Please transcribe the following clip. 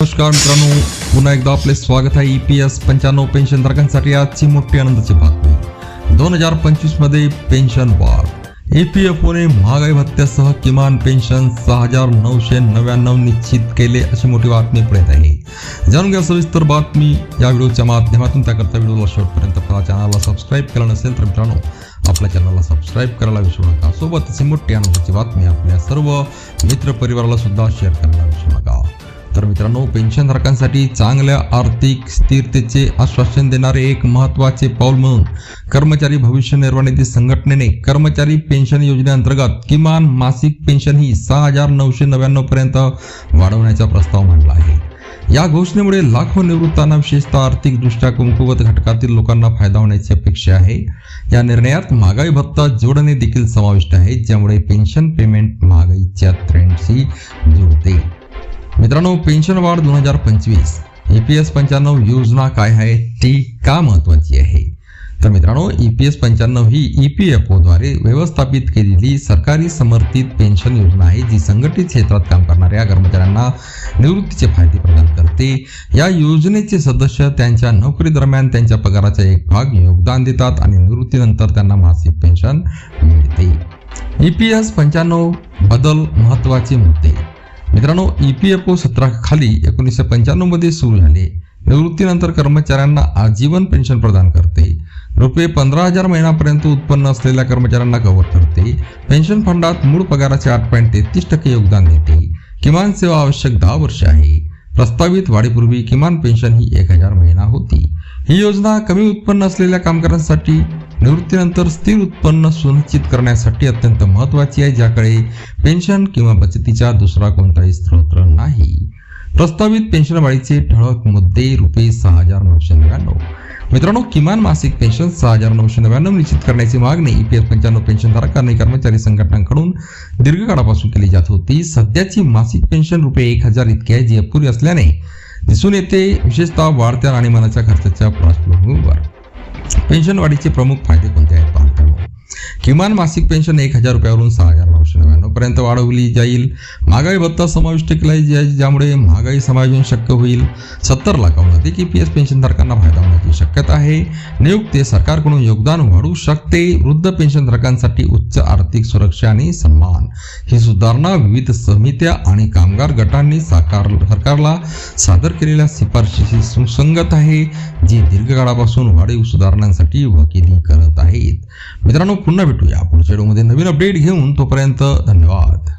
नमस्कार मित्रांनो पुन्हा एकदा आपले स्वागत आहे ई पी एस पंच्याण्णव पेन्शन धारकांसाठी. आजची मोठी आनंदाची बातमी. दोन हजार पंचवीसमध्ये पेन्शन वाढ. ई पी एफ ओने महागाई भत्त्यासह किमान पेन्शन सहा हजार नऊशे नव्याण्णव निश्चित केले अशी मोठी बातमी पुढे येत आहे. जाणून घ्या सविस्तर बातमी या व्हिडिओच्या माध्यमातून. त्याकरता व्हिडिओला शेवटपर्यंत पहा. चॅनलला सबस्क्राईब केला नसेल तर मित्रांनो आपल्या चॅनलला सबस्क्राईब करायला विसरू नका. सोबतच मोठी आनंदाची बातमी आपल्या सर्व मित्र परिवाराला सुद्धा शेअर करणार तर मित्रांनो पेन्शनधारकांसाठी चांगल्या आर्थिक स्थिरतेचे आश्वासन देणारे एक महत्त्वाचे पाऊल म्हणून कर्मचारी भविष्य निर्वाह निधी संघटनेने कर्मचारी पेन्शन योजनेअंतर्गत किमान मासिक पेन्शन ही सहा हजार नऊशे नव्याण्णव पर्यंत वाढवण्याचा प्रस्ताव मांडला आहे. या घोषणेमुळे लाखो निवृत्तांना विशेषतः आर्थिकदृष्ट्या कुंकुवत घटकातील लोकांना फायदा होण्याची अपेक्षा आहे. या निर्णयात महागाई भत्ता जोडणे देखील समाविष्ट आहे ज्यामुळे पेन्शन पेमेंट महागाईच्या ट्रेंडशी जुळते. मित्रांनो पेन्शन वाढ दोन हजार पंचवीस. ई पी एस पंच्याण्णव योजना काय आहे? ती का महत्वाची आहे? तर मित्रांनो ई पी एस पंच्याण्णव ही ई पी एफ ओद्वारे व्यवस्थापित केलेली सरकारी समर्थित पेन्शन योजना आहे जी संघटित क्षेत्रात काम करणाऱ्या कर्मचाऱ्यांना निवृत्तीचे फायदे प्रदान करते. या योजनेचे सदस्य त्यांच्या नोकरी दरम्यान त्यांच्या पगाराचा एक भाग योगदान देतात आणि निवृत्तीनंतर त्यांना मासिक पेन्शन मिळते. ई पी एस पंच्याण्णव बदल महत्त्वाचे मुद्दे. मित्रांनो ई पी एफ ओ सत्राखाली एकोणीसशे पंच्याण्णवमध्ये सुरू झाले. निवृत्तीनंतर कर्मचाऱ्यांना आजीवन पेन्शन प्रदान करते. रुपये पंधरा हजार महिन्यापर्यंत उत्पन्न असलेल्या कर्मचाऱ्यांना कव्हर करते. पेन्शन फंडात मूळ पगाराचे आठ पॉईंट तेहतीस टक्के योगदान देते. किमान सेवा आवश्यक दहा वर्ष आहे. प्रस्तावित वाढीपूर्वी किमान पेन्शन ही एक हजार महिना होती. ही योजना कमी उत्पन्न असलेल्या कामगारांसाठी निवृत्तीनंतर स्थिर उत्पन्न सुनिश्चित करण्यासाठी अत्यंत महत्त्वाची आहे ज्याकडे पेन्शन किंवा बचतीचा दुसरा कोणताही स्रोत नाही. प्रस्तावित पेन्शन वाढीचे ठळक मुद्दे रुपये सहा हजार नऊशे नव्याण्णव. मित्रांनो किमान मासिक पेन्शन सहा हजार नऊशे नव्याण्णव निश्चित करण्याची मागणी ई पी एफ पंच्याण्णव पेन्शनधारक आणि कर्मचारी संघटनांकडून दीर्घकाळापासून केली जात होती. सध्याची मासिक पेन्शन रुपये एक हजार इतकी आहे जी अपुरी असल्याने दिसून येते. विशेषतः वाढत्या राहणीमानाच्या खर्चाच्या पार्श्वभूमीवर पेन्शन वाढीचे प्रमुख फायदे कोणते आहेत? पहा किमान मासिक पेन्शन एक हजार रुपयावरून सहा हजार नऊशे नव्याण्णव. पर्यंत वाढवली जाईल. महागाई भत्ता समाविष्ट केला जाईल ज्यामुळे महागाई समायोजन शक्य होईल. सत्तर लाखाहून अधिक ई पी एस पेन्शनधारकांना फायदा होण्याची शक्यता आहे. नियुक्ती सरकारकडून योगदान वाढू शकते. वृद्ध पेन्शनधारकांसाठी उच्च आर्थिक सुरक्षा आणि सन्मान. ही सुधारणा विविध समित्या आणि कामगार गटांनी साकार सरकारला सादर केलेल्या शिफारशीशी सुसंगत आहे जी दीर्घकाळापासून वाढीव सुधारणांसाठी वकिली करत आहे. मित्रांनो पुन्हा भेटूया. पुढच्या व्हिडिओमध्ये नवीन अपडेट घेऊन तोपर्यंत धन्यवाद.